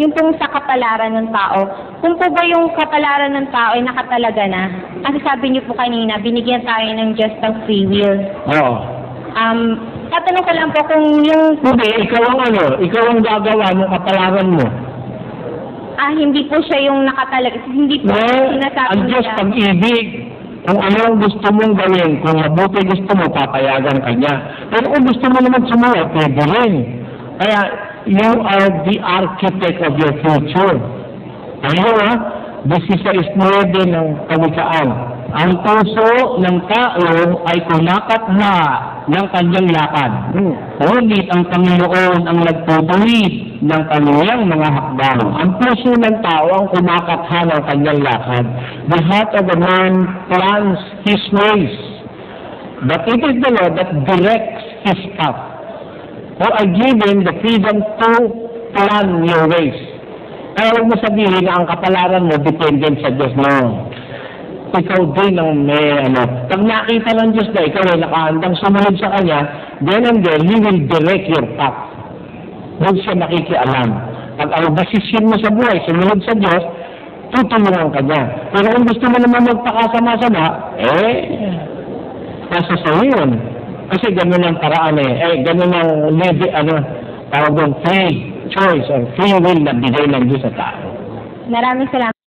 yung pong sa kapalaran ng tao, kung po ba yung kapalaran ng tao ay nakatalaga na, kasi sabi niyo po kanina, binigyan tayo ng just ng free will. Oo. Um, tatanong ko lang po kung yung, Hindi, ikaw ang ano, ikaw ang gagawa ng kapalaran mo. ah, hindi po siya yung nakatalaga, hindi po No, sinasabi ang Diyos pag-ibig. Kung ano ang gusto mong gawin, kung mabuti gusto mo, papayagan ka niya. Pero kung gusto mo naman sumuha, pwede rin. Kaya, you are the architect of your future. Ha? This is a isnuwede ng kawikaan. Ang puso ng tao ay kumakatha ng kanyang lakad. Ngunit ang Panginoon ang nagtutuwid ng kanyang mga hakbang. Ang puso ng tao ang kumakatha ng kanyang lakad. The heart of a man plans his ways. But it is the Lord that directs his path. For are given the freedom to plan your ways. Kaya huwag mo sabihin na ang kapalaran mo dependent sa Diyos. No. Ikaw din ang may ano. Pag nakita ng Diyos na ikaw ay nakahandang sumunod sa Kanya, then and there, He will direct your path. Doon siya nakikialam. Pag ang desisyon mo sa buhay, sumunod sa Diyos, tutulungan ka niya. Pero kung gusto mo naman magpakasama-sama, eh, nasa sa'yo yun. Kasi ganun ang paraan eh. Eh, ganun ang level, ano, tawag doon, free choice or free will na bigay ng Diyos sa tao. Maraming salamat.